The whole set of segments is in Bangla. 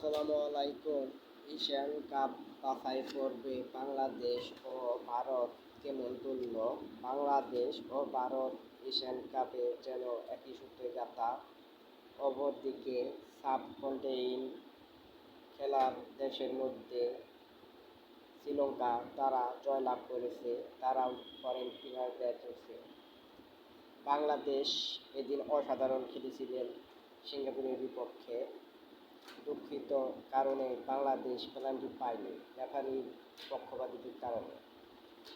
আসসালামু আলাইকুম। এশিয়ান কাপ বাছাই পর্বে বাংলাদেশ ও ভারত কেমন তুলল? বাংলাদেশ ও ভারত এশিয়ান কাপে যেন একই সূত্রে গাথা। অপরদিকে সাব কন্টেইন খেলার দেশের মধ্যে শ্রীলঙ্কা তারা জয়লাভ করেছে, তারাও করেন ব্যাট হচ্ছে বাংলাদেশ এদিন অসাধারণ খেলেছিলেন সিঙ্গাপুরের বিপক্ষে। দুঃখিত কারণে বাংলাদেশ পেনাল্টি পায়নি রেফারির পক্ষপাতিত্বের কারণে।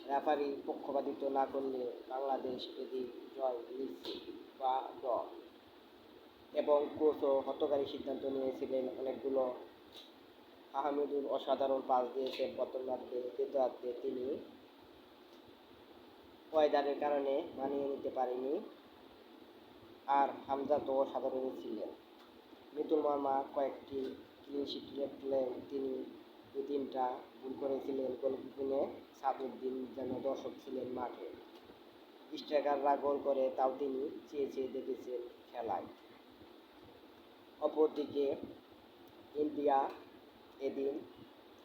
রেফারি পক্ষপাতিত্ব না করলে বাংলাদেশ এদিন জয় নিচ্ছে বা ড এবং কোচও হতকারী সিদ্ধান্ত নিয়েছিলেন, অনেকগুলো আহমেদুল অসাধারণ পাস দিয়েছেন প্রথমার্ধে দ্বিতীয়ার্ধে তিনি। ওয়েদারের কারণে মানিয়ে নিতে পারেনি। আর হামজা তো অসাধারণই ছিলেন। মিতুল মামা কয়েকটি ক্লিনশিট রাখলেন তিনি দু তিনটা ভুল করেছিলেন গোলকিপিংয়ে সাদুদ্দিন যেন দর্শক ছিলেন মাঠে। স্ট্রাইকাররা গোল করে তাও তিনি চেয়ে চেয়ে দেখেছেন খেলায়। অপরদিকে ইন্ডিয়া এদিন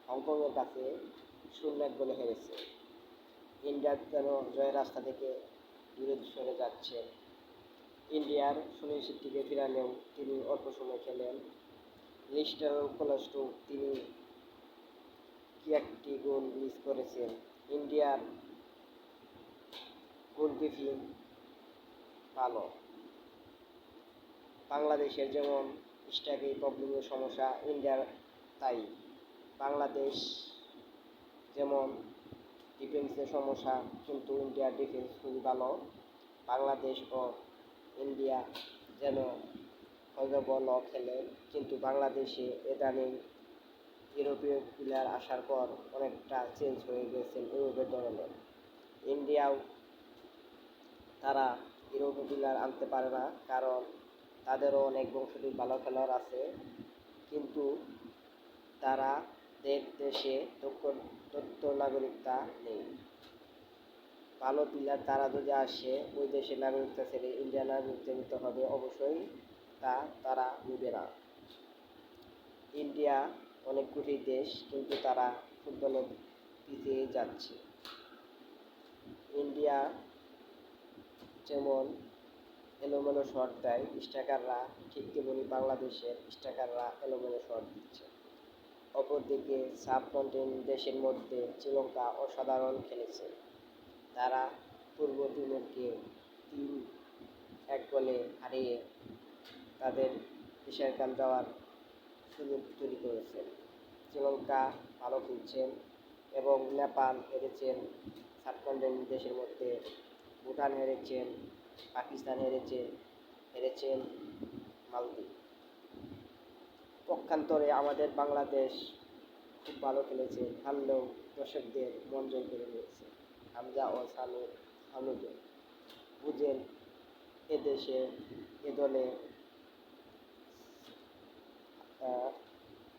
হংকংয়ের কাছে শূন্য এক গোলে হেরেছে। ইন্ডিয়ার যেন জয়ের রাস্তা থেকে দূরে সরে যাচ্ছে। ইন্ডিয়ার সুনীল শেট্টিকে ফিরালেও তিনি অল্প সময় খেলেন। লিস্টার কোলাস্টো তিনি কি একটি গোল মিস করেছেন? ইন্ডিয়ার গোলকিপিং ভালো। বাংলাদেশের যেমন স্ট্রাইকে প্রবলেমের সমস্যা, ইন্ডিয়ার তাই। বাংলাদেশ যেমন ডিফেন্সের সমস্যা, কিন্তু ইন্ডিয়ার ডিফেন্স খুবই ভালো। বাংলাদেশ ও ইন্ডিয়া যেন বল খেলে। কিন্তু বাংলাদেশে ইদানিং ইউরোপীয় প্লেয়ার আসার পর অনেকটা চেঞ্জ হয়ে গেছে ইউরোপের ধরনের ইন্ডিয়াও তারা ইউরোপীয় প্লেয়ার আনতে পারে না, কারণ তাদেরও অনেক বংশটি ভালো খেলোয়াড় আছে। কিন্তু তারা দেশে দক্ষ তথ্য নাগরিকতা নেই। ভালো প্লেয়ার তারা যদি আসে, ওই দেশের নাগরিকতা ছেড়ে ইন্ডিয়ান নাগরিকতা নিতে হবে, অবশ্যই তা তারা নেবে না। ইন্ডিয়া অনেক কুটির দেশ, কিন্তু তারা ফুটবলে পিছিয়ে যাচ্ছে। ইন্ডিয়া যেমন এলোমেলো শট দেয় স্ট্রাইকাররা ঠিক তেমনি বাংলাদেশের স্ট্রাইকাররা এলোমেলো শট দিচ্ছে। অপরদিকে সাব কন্টিনেন্ট দেশের মধ্যে শ্রীলঙ্কা অসাধারণ খেলেছে। তারা পূর্ব তিমুরকে তিন এক গোলে হারিয়ে তাদের এশিয়ার কাপ যাওয়ার সুযোগ তৈরি করেছেন। শ্রীলঙ্কা ভালো খেলছেন এবং নেপাল হেরেছেন সাবকন্টিনেন্ট দেশের মধ্যে ভুটান হেরেছেন, পাকিস্তান হেরেছে, হেরেছেন মালদ্বীপ। পক্ষান্তরে আমাদের বাংলাদেশ খুব ভালো খেলেছে, হারলেও দর্শকদের মন জয় করে নিয়েছে। হামজা ও সানু হানুকে বুঝেন এদেশে এ দলে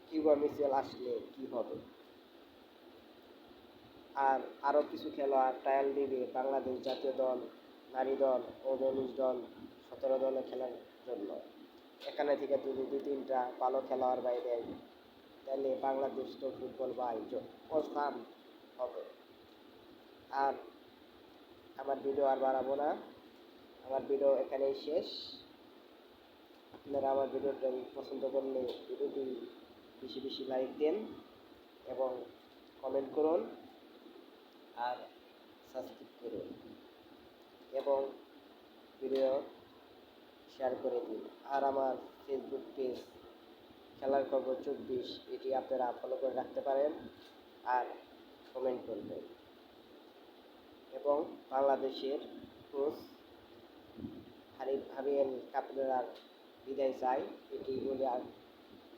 কিউবা মিসেল আসলে কি হবে? আর আরও কিছু খেলোয়াড় ট্রায়াল দিবে, বাংলাদেশ জাতীয় দল, নারী দল ও উনিশ দল সতেরো দলে খেলার জন্য। এখানে থেকে যদি দু তিনটা ভালো খেলোয়াড় বাইরে তাহলে বাংলাদেশ তো ফুটবল বা প্রস্থান হবে। আর আমার ভিডিও আর বাড়াবো না। আমার ভিডিও এখানেই শেষ। আপনারা আমার ভিডিওটা পছন্দ করলে ভিডিওটি বেশি বেশি লাইক দেন এবং কমেন্ট করুন আর সাবস্ক্রাইব করুন এবং ভিডিও শেয়ার করে দিন। আর আমার ফেসবুক পেজ খেলার খবর চব্বিশ, এটি আপনারা ফলো করে রাখতে পারেন আর কমেন্ট করবেন। এবং বাংলাদেশের কোচ হারিফ হাবিয়েল কাপলার বিদায় চাই। এটি বলে আর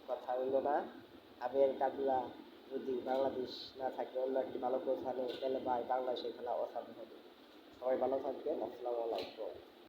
কথা হইল না। হাবিয়েল কাপলা যদি বাংলাদেশ না থাকে, অন্য একটি ভালো কোচ আনে তাহলে ভাই বাংলাদেশের খেলা অসাধ্য হবে। সবাই ভালো থাকবেন। আসসালামু আলাইকুম।